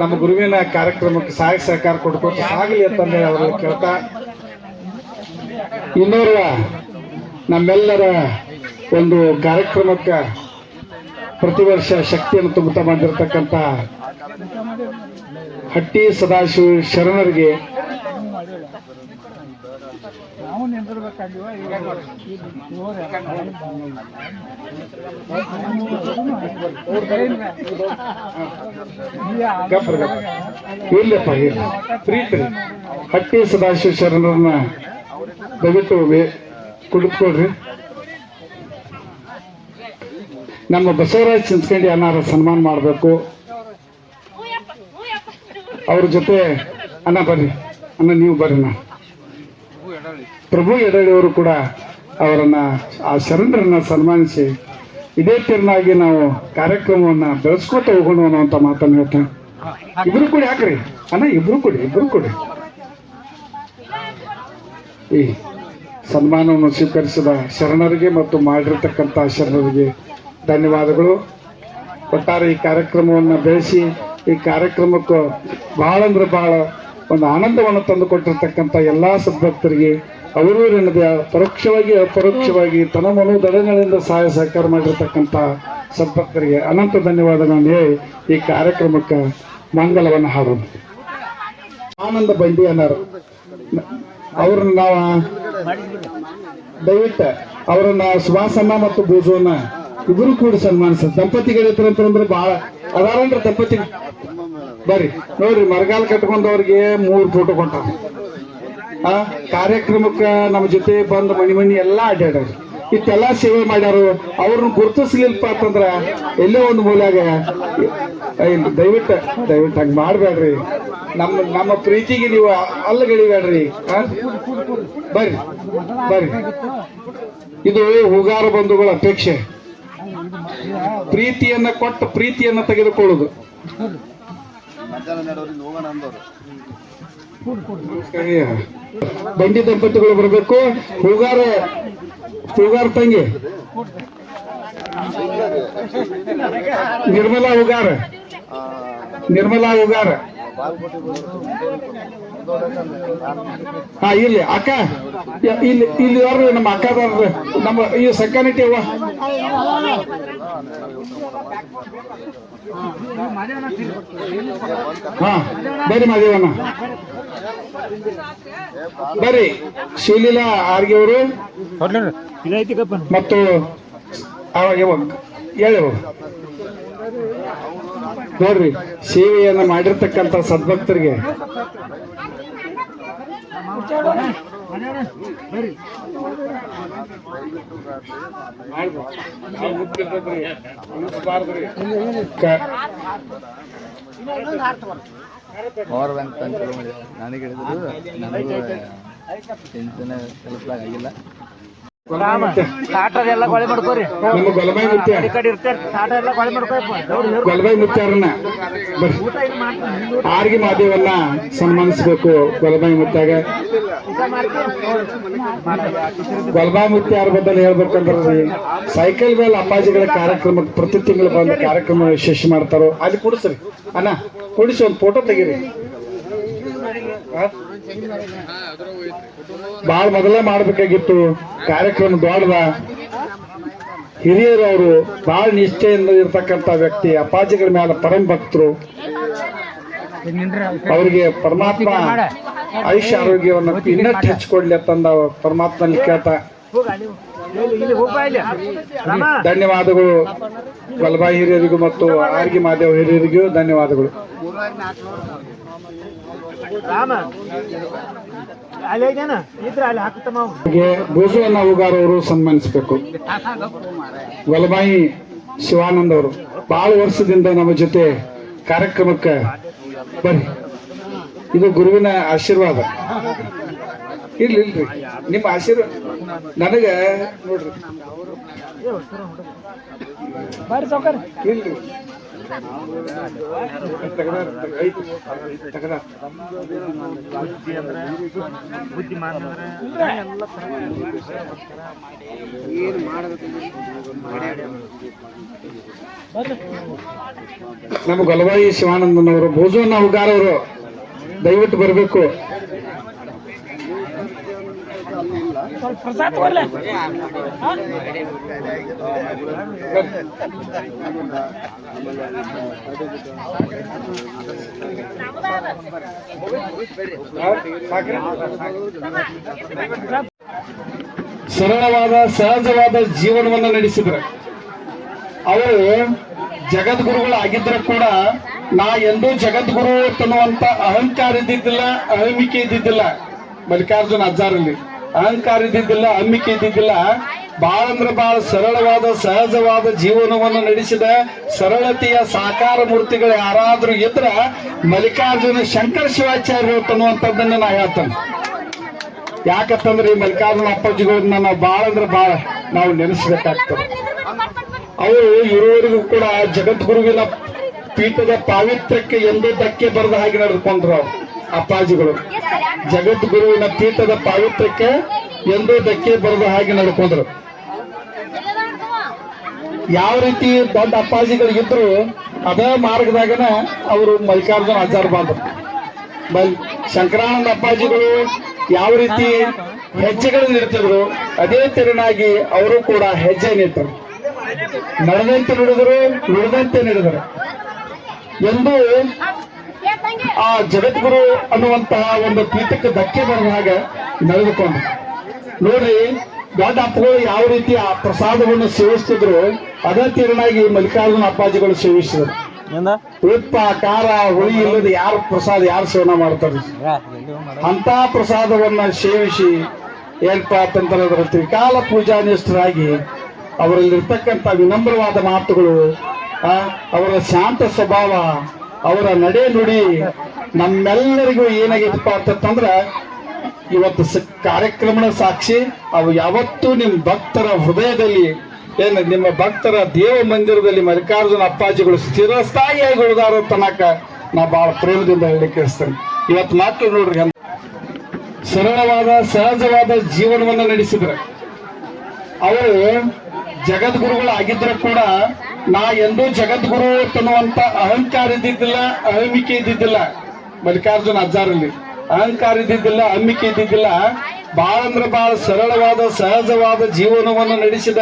ನಮ್ಮ ಗುರುವಿನ ಕಾರ್ಯಕ್ರಮಕ್ಕೆ ಸಹಾಯ ಸಹಕಾರ ಕೊಡ್ಕೊಂಡು ಸಾಗಲಿ ಅಂತಂದ್ರೆ ಅವರು ಕೇಳ್ತಾ. ಇನ್ನೋರ್ವ, ನಮ್ಮೆಲ್ಲರ ಒಂದು ಕಾರ್ಯಕ್ರಮಕ್ಕೆ ಪ್ರತಿ ವರ್ಷ ಶಕ್ತಿಯನ್ನು ತುಂಬುತ್ತಾ ಬಂದಿರತಕ್ಕಂತ ಹಟ್ಟಿ ಸದಾಶಿವ ಶರಣರಿಗೆ ಇರ್ಲಪ್ಪ ಇರ್ಲಿ ಪ್ರೀತಿ. ಹಟ್ಟಿ ಸದಾಶಿವ ಶರಣರನ್ನ ದಯವಿಟ್ಟು ಹೋಗಿ ಕುಳಿತುಕೊಳ್ರಿ. ನಮ್ಮ ಬಸವರಾಜ್ ಚಿಂಚ್ಕಂಡಿ ಅನ್ನಾರ ಸನ್ಮಾನ ಮಾಡಬೇಕು. ಅವ್ರ ಜೊತೆ, ಅಣ್ಣ ಬರ್ರಿ. ಅಣ್ಣ, ನೀವು ಬರ್ರಿ ಪ್ರಭು ಎಡಳಿಯವರು ಕೂಡ ಅವರನ್ನ, ಆ ಶರಣರನ್ನ ಸನ್ಮಾನಿಸಿ ಇದೇ ತೆರನಾಗಿ ನಾವು ಕಾರ್ಯಕ್ರಮವನ್ನ ಬೆಳೆಸ್ಕೊತ ಹೋಗೋಣ ಅಂತ ಮಾತನ್ನ ಹೇಳ್ತೇನೆ ಇಬ್ರು ಕೂಡ ಯಾಕ್ರಿ ಅಣ್ಣ, ಇಬ್ರು ಕೊಡಿ ಇಬ್ರು ಕೊಡಿ. ಈ ಸನ್ಮಾನವನ್ನು ಸ್ವೀಕರಿಸಿದ ಶರಣರಿಗೆ ಮತ್ತು ಮಾಡಿರ್ತಕ್ಕಂಥ ಶರಣರಿಗೆ ಧನ್ಯವಾದಗಳು. ಒಟ್ಟಾರೆ ಈ ಕಾರ್ಯಕ್ರಮವನ್ನು ಬೆಳೆಸಿ, ಈ ಕಾರ್ಯಕ್ರಮಕ್ಕೆ ಬಹಳ ಅಂದ್ರೆ ಬಹಳ ಒಂದು ಆನಂದವನ್ನು ತಂದುಕೊಟ್ಟಿರ್ತಕ್ಕಂಥ ಎಲ್ಲ ಸದ್ಭಕ್ತರಿಗೆ ಅವರು ಎನ್ನದೆ ಪರೋಕ್ಷವಾಗಿ, ಅಪರೋಕ್ಷವಾಗಿ ತನ್ನ ಮನೋದಡಗಳಿಂದ ಸಹಾಯ ಸಹಕಾರ ಮಾಡಿರ್ತಕ್ಕಂಥ ಸಂಪರ್ಕರಿಗೆ ಅನಂತ ಧನ್ಯವಾದಗಳನ್ನು ಹೇಳಿ ಈ ಕಾರ್ಯಕ್ರಮಕ್ಕೆ ಮಂಗಲವನ್ನು ಹಾಡೋಣ. ಆನಂದ ಬಂಡಿ ಅನ್ನಾರು ಅವ್ರನ್ನ ನಾವು ದಯವಿಟ್ಟು ಅವರನ್ನ ಸುಭಾಸನ್ನ ಮತ್ತು ಬೂಜುವನ್ನ ಇಬ್ಬರು ಕೂಡ ಸನ್ಮಾನಿಸ. ದಂಪತಿಗಳು ಅಂತಂದ್ರೆ ಬಹಳ ಅಂದ್ರೆ ದಂಪತಿ ಬರ್ರಿ, ನೋಡ್ರಿ ಮರಗಾಲ ಕಟ್ಕೊಂಡವ್ರಿಗೆ ಮೂರು ಫೋಟೋ ಕೊಟ್ಟಾರ. ಆ ಕಾರ್ಯಕ್ರಮಕ್ಕೆ ನಮ್ಮ ಜೊತೆ ಬಂದು ಮನಿ ಮನಿ ಎಲ್ಲಾ ಅಡ್ಡಾಡ್ಯಾರ ಇಷ್ಟೆಲ್ಲ ಸೇವೆ ಮಾಡ್ಯಾರು. ಅವ್ರನ್ನ ಗುರುತಿಸ್ಲಿಲ್ಪ ಅಂತಂದ್ರ ಎಲ್ಲೋ ಒಂದು ಮೂಲಾಗ ದಯವಿಟ್ಟು ದಯವಿಟ್ಟು ಹಂಗೆ ಮಾಡಬೇಡ್ರಿ ನಮ್ಮ ನಮ್ಮ ಪ್ರೀತಿಗೆ ನೀವು ಅಲ್ಲಗಳಿಬೇಡ್ರಿ? ಬರ್ರಿ ಬರ್ರಿ. ಇದು ಹೂಗಾರ ಬಂಧುಗಳ ಅಪೇಕ್ಷೆ. ಪ್ರೀತಿಯನ್ನ ಕೊಟ್ಟು ಪ್ರೀತಿಯನ್ನ ತೆಗೆದುಕೊಳ್ಳುದು. ಬಂಡಿ ದಂಪತಿಗಳು ಬರಬೇಕು. ಹೂಗಾರ ಹೂಗಾರ ತಂಗಿ. ನಿರ್ಮಲಾ ಹೂಗಾರ ನಿರ್ಮಲಾ ಉಗಾರ. ಹಾ, ಇಲ್ಲಿ, ಅಕ್ಕ, ಇಲ್ಲಿ ಇಲ್ಲಿ ಯಾರು ನಮ್ಮ ಅಕ್ಕದಾರ ನಮ್ಮ ಈ ಸೆಕ್ಯೂರಿಟಿ ಅವ ಹಾ ಬರ್ರಿ ಮಾದೇವಣ್ಣ. ಶಿವಲೀಲಾ ಆರ್ಗೆ ಅವರು. ಮತ್ತು ಅವಾಗ ಹೇಳು. ನೋಡ್ರಿ ಸೇವೆಯನ್ನ ಮಾಡಿರ್ತಕ್ಕಂಥ ಸದ್ಭಕ್ತರಿಗೆ. ಪವರ್ ಬ್ಯಾಂಕ್ ನನಗೆ ಹೇಳಿದ್ರು ನನಗೂ ಟೆನ್ಷನ್ ತಲುಪ್ಲಾಗ ಆಗಿಲ್ಲ ಟಾಟಾ ಎಲ್ಲ ಕೊಳೆ ಮಾಡ್ಕೋರಿ. ನಮ್ಮ ಗೊಲಬಾಯಿ ಮುತ್ಯ ಕಡೆ ಇರ್ತಾರೆ ಟಾಟಾ ಎಲ್ಲ ಕೊಳೆ ಮಾಡ್ಕೋರಿ. ಗೊಲಬಾಯಿ ಮುತ್ಯಾರನ್ನ ಆರ್ಗಿ ಮಾದೇವನ್ನ ಸನ್ಮಾನಿಸಬೇಕು. ಗೊಲಬಾಯಿ ಮುತ್ಯಾಗ ಗೊಲಬಾಯಿ ಮುತ್ಯಾರ ಬದಲು ಹೇಳ್ಬೇಕಂದ್ರೆ ಸೈಕಲ್ ಮೇಲೆ ಅಪ್ಪಾಜಿಗಳ ಕಾರ್ಯಕ್ರಮಕ್ಕೆ ಪ್ರತಿ ತಿಂಗಳು ಬಂದು ಕಾರ್ಯಕ್ರಮ ವಿಶೇಷ ಮಾಡ್ತಾರೋ. ಅಲ್ಲಿ ಕುಡಿಸ್ರಿ. ಅಣ್ಣ ಕುಡಿಸಿ ಒಂದು ಫೋಟೋ ತೆಗೀರಿ. ಭಾಳ ಮೊದಲೇ ಮಾಡಬೇಕಾಗಿತ್ತು. ಕಾರ್ಯಕ್ರಮ ದೊಡ್ಡದ. ಹಿರಿಯರು ಅವರು ಬಹಳ ನಿಷ್ಠೆಯಿಂದ ಇರ್ತಕ್ಕಂಥ ವ್ಯಕ್ತಿ ಅಪಾಜಿಗಳ ಮೇಲೆ ಪರಮ ಭಕ್ತರು. ಅವರಿಗೆ ಪರಮಾತ್ಮ ಆಯುಷ್ಯ ಆರೋಗ್ಯವನ್ನು ಇನ್ನಷ್ಟು ಹೆಚ್ಚಿಕೊಡ್ಲಿ ಅಂತಂದ ಪರಮಾತ್ಮ ಹೋಗ್ಬಾ ಧನ್ಯವಾದಗಳು. ಬಲಬಾಯಿ ಹಿರಿಯರಿಗೂ ಮತ್ತು ಆರ್ಗಿ ಮಾದೇವ್ ಹಿರಿಯರಿಗೂ ಧನ್ಯವಾದಗಳು. ಹೂಗಾರ್ ಅವರು ಸನ್ಮಾನಿಸಬೇಕು. ವಲಬಾಯಿ ಶಿವಾನಂದ್ ಅವರು ಬಹಳ ವರ್ಷದಿಂದ ನಮ್ಮ ಜೊತೆ ಕಾರ್ಯಕ್ರಮಕ್ಕೆ ಬರ್ರಿ. ಇದು ಗುರುವಿನ ಆಶೀರ್ವಾದ. ಇಲ್ಲ ಇಲ್ರಿ ನಿಮ್ಮ ಆಶೀರ್ವಾದ ನನಗೆ ನೋಡ್ರಿ. ಇಲ್ರಿ ಅಂದ್ರೆ ಎಲ್ಲ ನಮ್ಮ ಶಿವಾನಂದನವರು ಭೋಜನ ಅವಗಾರವರು ದಯವಿಟ್ಟು ಬರಬೇಕು. ಸ್ವಲ್ಪ ಪ್ರಸಾದ ಸರಳವಾದ, ಸಹಜವಾದ ಜೀವನವನ್ನು ನಡೆಸಿದ್ರು, ಅವರು ಜಗದ್ಗುರುಗಳು ಆಗಿದ್ರೆ ಕೂಡ ನಾ ಎಂದೂ ಜಗದ್ಗುರು ಅನ್ನುವಂತ ಅಹಂಕಾರ ಇದ್ದಿದ್ದಿಲ್ಲ ಅಹಮಿಕೆ ಇದ್ದಿದ್ದಿಲ್ಲ ಮಲ್ಲಿಕಾರ್ಜುನ ಅಜ್ಜಾರಲ್ಲಿ. ಅಹಂಕಾರ ಇದ್ದಿದ್ದಿಲ್ಲ ಅಂಬಿಕೆ ಇದ್ದಿದ್ದಿಲ್ಲ ಬಹಳ ಅಂದ್ರೆ ಬಹಳ ಸರಳವಾದ ಸಹಜವಾದ ಜೀವನವನ್ನು ನಡೆಸಿದ ಸರಳತೆಯ ಸಾಕಾರ ಮೂರ್ತಿಗಳು ಯಾರಾದ್ರೂ ಇದ್ರ ಮಲ್ಲಿಕಾರ್ಜುನ ಶಂಕರ ಶಿವಾಚಾರ್ಯ ಅನ್ನುವಂಥದ್ದನ್ನ ನಾ ಹೇಳ್ತೇನೆ. ಯಾಕಂತಂದ್ರೆ ಈ ಮಲ್ಲಿಕಾರ್ಜುನ ಅಪ್ಪಾಜಿಗಳನ್ನ ನಾವು ಬಹಳ ಅಂದ್ರೆ ಬಹಳ ನಾವು ನೆನೆಸ್ಬೇಕಾಗ್ತದೆ. ಅವರು ಇರುವವರೆಗೂ ಕೂಡ ಜಗದ್ಗುರುವಿನ ಪೀಠದ ಪಾವಿತ್ರ್ಯಕ್ಕೆ ಎಂದೂ ಧಕ್ಕೆ ಬರೆದ ಹಾಗೆ ನಡೆದುಕೊಂಡ್ರು ಅವ್ರು, ಅಪ್ಪಾಜಿಗಳು. ಜಗದ್ಗುರುವಿನ ಪೀಠದ ಪಾವಿತ್ರ್ಯಕ್ಕೆ ಎಂದೂ ಧಕ್ಕೆ ಬರದ ಹಾಗೆ ನಡ್ಕೊಂಡ್ರು. ಯಾವ ರೀತಿ ದೊಡ್ಡ ಅಪ್ಪಾಜಿಗಳಿಗಿದ್ರು ಅದೇ ಮಾರ್ಗದಾಗನ ಅವರು ಮಲ್ಲಿಕಾರ್ಜುನ ಆಚಾರ ಬಂದ್ರು ಬಲ್, ಶಂಕರಾನಂದ ಅಪ್ಪಾಜಿಗಳು ಯಾವ ರೀತಿ ಹೆಜ್ಜೆಗಳನ್ನು ಇಡ್ತಿದ್ರು ಅದೇ ತೆರನಾಗಿ ಅವರು ಕೂಡ ಹೆಜ್ಜೆ ನಿಟ್ಟರು ನಡೆದಂತೆ ನುಡಿದರು ನುಡಿದಂತೆ ನಡೆದರು. ಎಂದು ಆ ಜಗದ್ಗುರು ಅನ್ನುವಂತಹ ಒಂದು ಪೀಠಕ್ಕೆ ಧಕ್ಕೆ ಬರೋ ಹಾಗೆ ನಡೆದುಕೊಂಡು. ನೋಡ್ರಿ ದೊಡ್ಡ ಅಪ್ಪಗಳು ಯಾವ ರೀತಿ ಆ ಪ್ರಸಾದವನ್ನು ಸೇವಿಸ್ತಿದ್ರು ಅದೇ ತೀರನಾಗಿ ಮಲ್ಲಿಕಾರ್ಜುನ ಅಪ್ಪಾಜಿಗಳು ಸೇವಿಸಿದ್ರು. ಉಪ್ಪ ಖಾರ ಹುಳಿ ಇಲ್ಲದ ಯಾರು ಪ್ರಸಾದ ಯಾರು ಸೇವನೆ ಮಾಡ್ತಾರೆ? ಅಂತ ಪ್ರಸಾದವನ್ನ ಸೇವಿಸಿ ಏನಪ್ಪಾ ಅಂತಂದ್ರೆ ಅದರ ತ್ರಿಕಾಲ ಪೂಜಾನಿಷ್ಠರಾಗಿ ಅವರಲ್ಲಿರ್ತಕ್ಕಂಥ ವಿನಮ್ರವಾದ ಮಾತುಗಳು ಅವರ ಶಾಂತ ಸ್ವಭಾವ ಅವರ ನಡೆ ನುಡಿ ನಮ್ಮೆಲ್ಲರಿಗೂ ಏನಾಗೈತಪ್ಪ ಅಂತಂದ್ರ ಇವತ್ತು ಕಾರ್ಯಕ್ರಮದ ಸಾಕ್ಷಿ, ಅವು ಯಾವತ್ತೂ ನಿಮ್ಮ ಭಕ್ತರ ಹೃದಯದಲ್ಲಿ, ಏನು ನಿಮ್ಮ ಭಕ್ತರ ದೇವ ಮಂದಿರದಲ್ಲಿ ಮಲ್ಲಿಕಾರ್ಜುನ ಅಪ್ಪಾಜಿಗಳು ಸ್ಥಿರಸ್ಥಾಯಿಯಾಗಿ ಉಳಿದಾರ ತನಕ ನಾ ಬಹಳ ಪ್ರೇಮದಿಂದ ಇಸ್ತೇನೆ ಇವತ್ತು ಮಕ್ಕಳು ನೋಡ್ರಿ ಸರಳವಾದ, ಸಹಜವಾದ ಜೀವನವನ್ನು ನಡೆಸಿದ್ರು. ಅವರು ಜಗದ್ಗುರುಗಳು ಆಗಿದ್ರು ಕೂಡ ನಾ ಎಂದೂ ಜಗದ್ಗುರು ಅನ್ನುವಂತ ಅಹಂಕಾರ ಇದ್ದಿದ್ದಿಲ್ಲ ಅಹಮಿಕೆ ಇದ್ದಿದ್ದಿಲ್ಲ ಮಲ್ಲಿಕಾರ್ಜುನ ಅಜ್ಜಾರಲ್ಲಿ ಅಹಂಕಾರ ಇದ್ದಿದ್ದಿಲ್ಲ ಅಹಮಿಕೆ ಇದ್ದಿದ್ದಿಲ್ಲ ಬಹಳ ಅಂದ್ರೆ ಬಹಳ ಸರಳವಾದ ಸಹಜವಾದ ಜೀವನವನ್ನು ನಡೆಸಿದ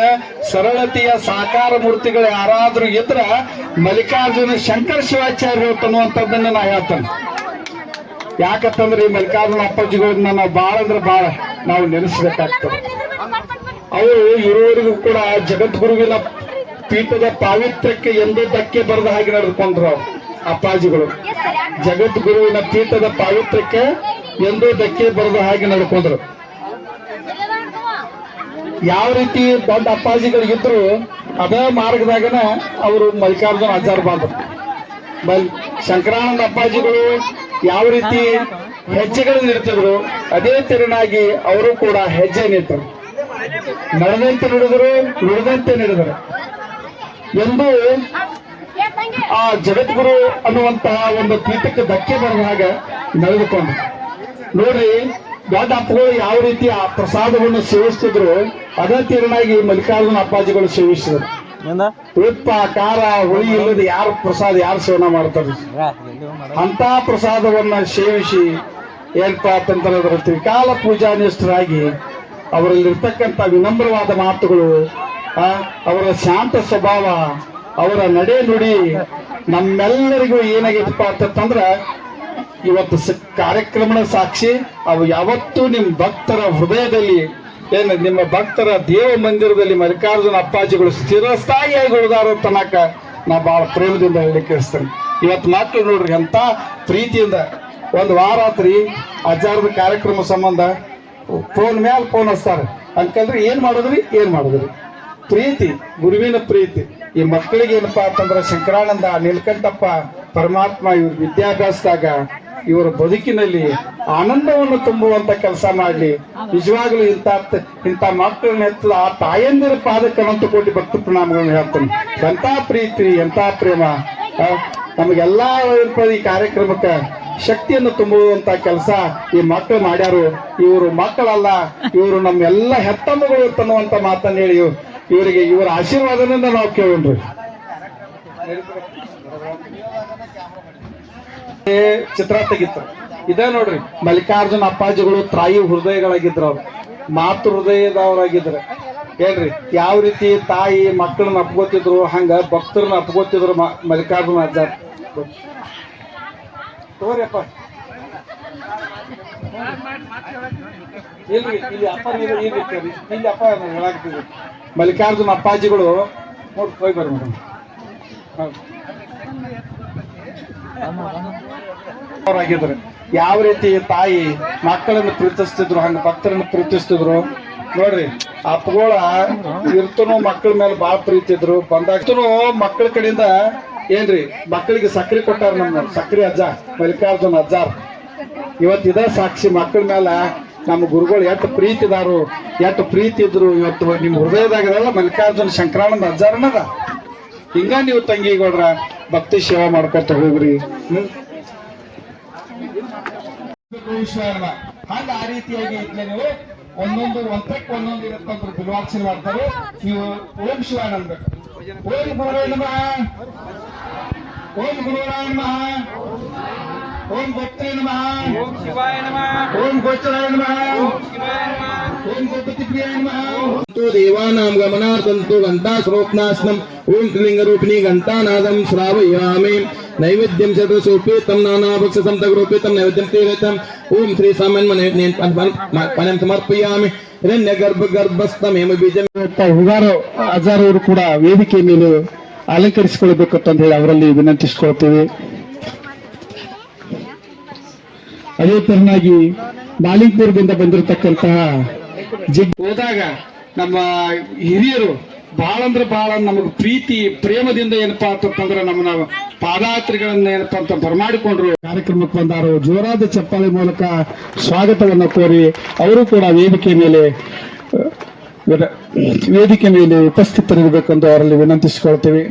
ಸರಳತೆಯ ಸಾಕಾರ ಮೂರ್ತಿಗಳು ಯಾರಾದ್ರೂ ಇದ್ರ ಮಲ್ಲಿಕಾರ್ಜುನ ಶಂಕರ ಶಿವಾಚಾರ್ಯರು ಅನ್ನುವಂಥದ್ದನ್ನ ನಾ ಹೇಳ್ತೇನೆ ಯಾಕಂತಂದ್ರೆ ಈ ಮಲ್ಲಿಕಾರ್ಜುನ ಅಪ್ಪಾಜಿಗಳನ್ನ ನಾವು ಬಹಳ ಅಂದ್ರೆ ಬಹಳ ನಾವು ನೆನೆಸ್ಬೇಕಾಗ್ತದೆ ಅವರು ಇರುವವರಿಗೂ ಕೂಡ ಜಗದ್ಗುರುವಿನ ಪೀಠದ ಪಾವಿತ್ರ್ಯಕ್ಕೆ ಎಂದೂ ಧಕ್ಕೆ ಬರೆದ ಹಾಗೆ ನಡೆದುಕೊಂಡ್ರು ಅವ್ರು, ಅಪ್ಪಾಜಿಗಳು ಜಗದ್ಗುರುವಿನ ಪೀಠದ ಪಾವಿತ್ರ್ಯಕ್ಕೆ ಎಂದೂ ಧಕ್ಕೆ ಬರೆದ ಹಾಗೆ ನಡ್ಕೊಂಡ್ರು. ಯಾವ ರೀತಿ ದೊಡ್ಡ ಅಪ್ಪಾಜಿಗಳಿಗಿದ್ರು ಅದೇ ಮಾರ್ಗದಾಗನ ಅವರು ಮಲ್ಲಿಕಾರ್ಜುನ ಆಚಾರ ಬಂದ್ರು ಬಲ್ ಶಂಕರಾನಂದ ಅಪ್ಪಾಜಿಗಳು ಯಾವ ರೀತಿ ಹೆಜ್ಜೆಗಳನ್ನು ಇಡ್ತಿದ್ರು ಅದೇ ತೆರನಾಗಿ ಅವರು ಕೂಡ ಹೆಜ್ಜೆ ನೀಡ್ತಾರೆ ನಡೆದಂತೆ ನುಡಿದರು ನುಡಿದಂತೆ ನಡೆದರು. ಎಂದು ಆ ಜಗದ್ಗುರು ಅನ್ನುವಂತಹ ಒಂದು ಪೀಠಕ್ಕೆ ಧಕ್ಕೆ ಬರೋ ಹಾಗೆ ನಡೆದುಕೊಂಡು. ನೋಡ್ರಿ ದೊಡ್ಡ ಅಪ್ಪಗಳು ಯಾವ ರೀತಿ ಆ ಪ್ರಸಾದವನ್ನು ಸೇವಿಸ್ತಿದ್ರು ಅದೇ ತೀರನಾಗಿ ಮಲ್ಲಿಕಾರ್ಜುನ ಅಪ್ಪಾಜಿಗಳು ಸೇವಿಸಿದ್ರು. ಉಪ್ಪ ಖಾರ ಹುಳಿ ಇಲ್ಲದೆ ಯಾರು ಪ್ರಸಾದ ಯಾರು ಸೇವನ ಮಾಡ್ತಾರೆ? ಅಂತ ಪ್ರಸಾದವನ್ನ ಸೇವಿಸಿ ಏನಪ್ಪಾ ಅಂತಂದ್ರೆ ಅದರ ತ್ರಿಕಾಲ ಪೂಜಾನಿಷ್ಠರಾಗಿ ಅವರಲ್ಲಿರ್ತಕ್ಕಂಥ ವಿನಮ್ರವಾದ ಮಾತುಗಳು ಅವರ ಶಾಂತ ಸ್ವಭಾವ, ಅವರ ನಡೆ ನುಡಿ ನಮ್ಮೆಲ್ಲರಿಗೂ ಏನಾಗೈತಪ್ಪ ಅಂತಂದ್ರೆ ಇವತ್ತು ಕಾರ್ಯಕ್ರಮದ ಸಾಕ್ಷಿ, ಅವು ಯಾವತ್ತೂ ನಿಮ್ಮ ಭಕ್ತರ ಹೃದಯದಲ್ಲಿ, ಏನು ನಿಮ್ಮ ಭಕ್ತರ ದೇವ ಮಂದಿರದಲ್ಲಿ ಮಲ್ಲಿಕಾರ್ಜುನ ಅಪ್ಪಾಜಿಗಳು ಸ್ಥಿರಸ್ಥಾಯಿಯಾಗಿ ಉಳಿದಾರೋ ತನಕ ನಾ ಬಹಳ ಪ್ರೇಮದಿಂದ ಹೇಳಲಿಕ್ಕೆ ಇಸ್ತೇನೆ ಇವತ್ತು ಮಕ್ಕಳು ನೋಡ್ರಿ ಅಂತ ಪ್ರೀತಿಯಿಂದ ಒಂದು ವಾರ ಆತ್ರಿ ಅಜ್ಜಾರದ ಕಾರ್ಯಕ್ರಮ ಸಂಬಂಧ ಫೋನ್ ಮ್ಯಾಲ ಫೋನ್ ಹಚ್ತಾರೆ. ಅಂತಂದ್ರೆ ಏನು ಮಾಡಿದ್ರಿ? ಏನು ಮಾಡಿದ್ರಿ? ಪ್ರೀತಿ, ಗುರುವಿನ ಪ್ರೀತಿ. ಈ ಮಕ್ಕಳಿಗೆ ಏನಪ್ಪಾ ಅಂತಂದ್ರೆ ಶಂಕರಾನಂದ ನೀಲ್ಕಂಠಪ್ಪ ಪರಮಾತ್ಮ ಇವ್ರ ವಿದ್ಯಾಭ್ಯಾಸದಾಗ ಇವರ ಬದುಕಿನಲ್ಲಿ ಆನಂದವನ್ನು ತುಂಬುವಂತ ಕೆಲಸ ಮಾಡಲಿ. ನಿಜವಾಗ್ಲೂ ಇಂಥ ಇಂಥ ಮಕ್ಕಳನ್ನ ಎತ್ತಲ ಆ ತಾಯಂದಿರ ಪಾದಕ್ಕನಂತ ಕೋಟಿ ಭಕ್ತ ಪ್ರಣಾಮಗಳನ್ನು ಹೇಳ್ತೇನೆ. ಎಂಥ ಪ್ರೀತಿ, ಎಂಥ ಪ್ರೇಮ. ನಮಗೆಲ್ಲ ಈ ಕಾರ್ಯಕ್ರಮಕ್ಕೆ ಶಕ್ತಿಯನ್ನು ತುಂಬುವಂತ ಕೆಲಸ ಈ ಮಕ್ಕಳು ಮಾಡ್ಯಾರು. ಇವರು ಮಕ್ಕಳಲ್ಲ, ಇವರು ನಮ್ಮೆಲ್ಲ ಹೆತ್ತಮ್ಮಗಳು ತನ್ನುವಂತ ಮಾತನ್ನು ಹೇಳಿ ಇವರಿಗೆ ಇವರ ಆಶೀರ್ವಾದದಿಂದ ನಾವು ಏ, ಚಿತ್ರ ತೆಗಿತ್ರು. ಇದೇ ನೋಡ್ರಿ ಮಲ್ಲಿಕಾರ್ಜುನ ಅಪ್ಪಾಜಿಗಳು ತಾಯಿ ಹೃದಯಗಳಾಗಿದ್ರು ಅವ್ರು. ಮಾತೃ ಹೃದಯದವರಾಗಿದ್ರು. ಹೇಳ್ರಿ ಯಾವ ರೀತಿ ತಾಯಿ ಮಕ್ಕಳನ್ನ ಅಪ್ಕೋತಿದ್ರು ಹಂಗ ಭಕ್ತರನ್ನ ಅಪ್ಕೋತಿದ್ರು ಮಲ್ಲಿಕಾರ್ಜುನ ಅಜ್ಜ. ತೋರಿಯಪ್ಪ ಅಪ್ಪ ಇಲ್ಲಿ ಅಪ್ಪ ಮಲ್ಲಿಕಾರ್ಜುನ ಅಪ್ಪಾಜಿಗಳು ನೋಡಿ, ಹೋಗಿ ಬರ್ರಿ ಮೇಡಮ್. ಅವರಾಗಿದ್ರು ಯಾವ ರೀತಿ ತಾಯಿ ಮಕ್ಕಳನ್ನು ಪ್ರೀತಿಸ್ತಿದ್ರು, ಹಂಗೆ ಭಕ್ತರನ್ನು ಪ್ರೀತಿಸ್ತಿದ್ರು, ನೋಡ್ರಿ, ಅಪ್ಪಗಳ ಇರ್ತನು ಮಕ್ಕಳ ಮೇಲೆ ಬಾಳ ಪ್ರೀತಿ ಇದ್ರು ಬಂದಾಗ್ತನು ಮಕ್ಕಳ ಕಡೆಯಿಂದ ಏನ್ರಿ, ಮಕ್ಕಳಿಗೆ ಸಕ್ರೆ ಕೊಟ್ಟಾರ ನಮ್ಮ ಸಕ್ರೆ ಅಜ್ಜ, ಮಲ್ಲಿಕಾರ್ಜುನ ಅಜ್ಜಾರ್. ಇವತ್ತಿದ ಸಾಕ್ಷಿ ಮಕ್ಕಳ ಮೇಲೆ ನಮ್ಮ ಗುರುಗಳು ಎಷ್ಟು ಪ್ರೀತಿದಾರು ಎಷ್ಟು ಪ್ರೀತಿ ಇದ್ರು ಇವತ್ತು ನಿಮ್ಮ ಹೃದಯದಾಗದಲ್ಲ ಮಲ್ಲಿಕಾರ್ಜುನ ಶಂಕರಾನಂದ ಅಜ್ಜಾರನದ? ಹಿಂಗ ನೀವು ತಂಗಿಗೌಡ್ರ ಭಕ್ತಿ ಸೇವಾ ಮಾಡ್ಕೊತ ಹೋಗ್ರಿ. ಹಂಗ ಆ ರೀತಿಯಾಗಿ ಇದ್ಲೆ ನೀವು ಒಂದೊಂದು ಒಂದಕ್ಕೆ ಒಂದೊಂದು ಇರತ್ತಂತ ಬಿಲ್ವಾರ್ಚನೆ ಮಾಡ್ತಾರೆ ನೀವು ಓಂ ಶಿವಾನಂದ ಓಂ ಗುರುವೇ ನಮಃ. ಓಂ ಗುರುವೇ ನಮಃ. ಓಂ ಗೊತ್ತೇ ನಮಃ. ಓಂ ಶಿವಾಯ ನಮಃ. ಓಂ ಗೋಚರಾಯ ನಮಃ. ಓಂ ಶಿವಾಯ ನಮಃ. ಓಂ ಗಣಪತಿ ಪ್ರಿಯಾಯ ನಮಃ ದೇವಾನಾಂ ಗಮನಾರ್ಥಂತು ಗಂಟಾ ಸ್ರೋತ್ನಾಸ್ನಂ ಓಂ ತ್ರಿಲಿಂಗರೂಪಿಣಿ ಗಂಟಾನಾದಂ ಶ್ರಾವಯಾಮಿ. ನೈವೇದ್ಯಂ ಚತುರ್ಸೋಪೇತಂ ನಾನಾಭಕ್ಷಸಂ ತಗರೋಪೇತಂ ನೈವೇದ್ಯಂ ತೇರೇತಂ ಓಂ ಶ್ರೀ ಸಾಮಾನ್ಯ ಪನಂ ಸಮರ್ಪಯಾಮಿ. ಹಿರಣ್ಯ ಗರ್ಭ ಗರ್ಭಸ್ಥಮೇಮ ಬೀಜ ಹೂಗಾರು ಹಜಾರವರು ಕೂಡ ವೇದಿಕೆ ಮೇಲೆ ಅಲಂಕರಿಸಿಕೊಳ್ಬೇಕು ಅಂತ ಹೇಳಿ ಅವರಲ್ಲಿ ವಿನಂತಿಸಿಕೊಳ್ತೀವಿ. ಅದೇ ತರನಾಗಿ ಮಾಲಿಕ್ಪುರದಿಂದ ಬಂದಿರತಕ್ಕಂತಹ ಜಿಗ್ ಹೋದಾಗ ನಮ್ಮ ಹಿರಿಯರು ಬಹಳ ಅಂದ್ರೆ ಬಹಳ ನಮಗೆ ಪ್ರೀತಿ, ಪ್ರೇಮದಿಂದ ಏನಪ್ಪಾ ಅಂತಂದ್ರೆ ನಮ್ಮ ಪಾದಾತ್ರಿಗಳನ್ನ ಏನಪ್ಪಾ ಅಂತ ಬರಮಾಡಿಕೊಂಡ್ರು. ಕಾರ್ಯಕ್ರಮಕ್ಕೆ ಬಂದಾರು, ಜೋರಾದ ಚಪ್ಪಾಳೆ ಮೂಲಕ ಸ್ವಾಗತವನ್ನ ಕೋರಿ ಅವರು ಕೂಡ ವೇದಿಕೆ ಮೇಲೆ ವೇದಿಕೆ ಮೇಲೆ ಉಪಸ್ಥಿತರಿರಬೇಕೆಂದು ಅವರಲ್ಲಿ ವಿನಂತಿಸಿಕೊಳ್ತೇವೆ.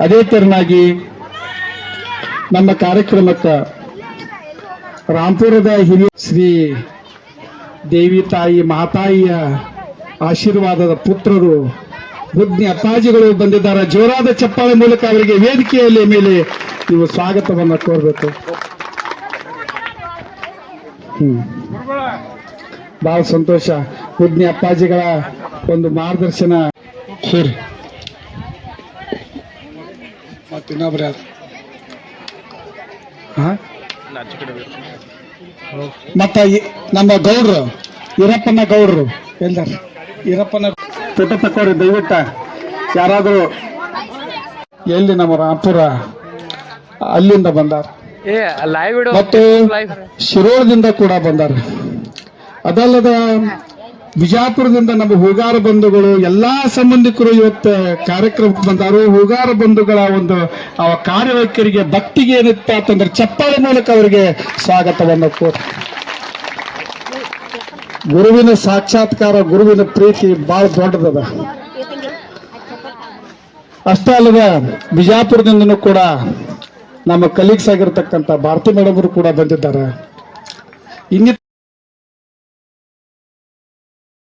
ಅದೇ ತೆರನಾಗಿ ನಮ್ಮ ಕಾರ್ಯಕ್ರಮಕ್ಕೆ ರಾಂಪುರದ ಹಿರಿಯ ಶ್ರೀ ದೇವಿ ತಾಯಿ ಮಾತಾಯಿಯ ಆಶೀರ್ವಾದದ ಪುತ್ರರು ಬುದ್ಧಿ ಅಪ್ಪಾಜಿಗಳು ಬಂದಿದ್ದಾರೆ. ಜೋರಾದ ಚಪ್ಪಾಳೆ ಮೂಲಕ ಅವರಿಗೆ ವೇದಿಕೆಯಲ್ಲಿ ಮೇಲೆ ನೀವು ಸ್ವಾಗತವನ್ನು ಕೋರಬೇಕು. ಹ್ಮ್. ಬಹಳ ಸಂತೋಷ. ಬುದ್ಧಿ ಅಪ್ಪಾಜಿಗಳ ಒಂದು ಮಾರ್ಗದರ್ಶನ. ಸರಿ. ಮತ್ತಿನ್ನೊಬ್ರು ಯಾರು? ಹಾ? ಮತ್ತ ನಮ್ಮ ಗೌಡ್ರು ಈರಪ್ಪನ ಗೌಡ್ರು ಎಲ್ಲಾರ ಈರಪ್ಪನ ಪುಟ ತಕ್ಕೋರಿ ದಯವಿಟ್ಟ ಯಾರಾದರೂ ಎಲ್ಲಿ ನಮ್ಮ ರಾಂಪುರ ಅಲ್ಲಿಂದ ಬಂದಾರ? ಏ ಲೈವ್ ಇಡು. ಮತ್ತು ಶಿರೋಳದಿಂದ ಕೂಡ ಬಂದಾರ. ಅದಲ್ಲದ ಬಿಜಾಪುರದಿಂದ ನಮ್ಮ ಹೂಗಾರ ಬಂಧುಗಳು, ಎಲ್ಲಾ ಸಂಬಂಧಿಕರು ಇವತ್ತು ಕಾರ್ಯಕ್ರಮಕ್ಕೆ ಬಂದಾರು. ಹೂಗಾರ ಬಂಧುಗಳ ಒಂದು, ಆ, ಕಾರ್ಯವೈಖರಿಗೆ ಭಕ್ತಿಗೆ ಏನಿತ್ತು ಅಂತಂದ್ರೆ ಚಪ್ಪಾಳೆ ಮೂಲಕ ಅವರಿಗೆ ಸ್ವಾಗತವನ್ನು ಗುರುವಿನ ಸಾಕ್ಷಾತ್ಕಾರ, ಗುರುವಿನ ಪ್ರೀತಿ ಬಹಳ ದೊಡ್ಡದದ. ಅಷ್ಟೇ ಅಲ್ಲದ ಬಿಜಾಪುರದಿಂದನೂ ಕೂಡ ನಮ್ಮ ಕಲೀಗ್ಸ್ ಆಗಿರ್ತಕ್ಕಂಥ ಭಾರತಿ ಮೇಡಮ್ ಕೂಡ ಬಂದಿದ್ದಾರೆ. ಇನ್ನಿತ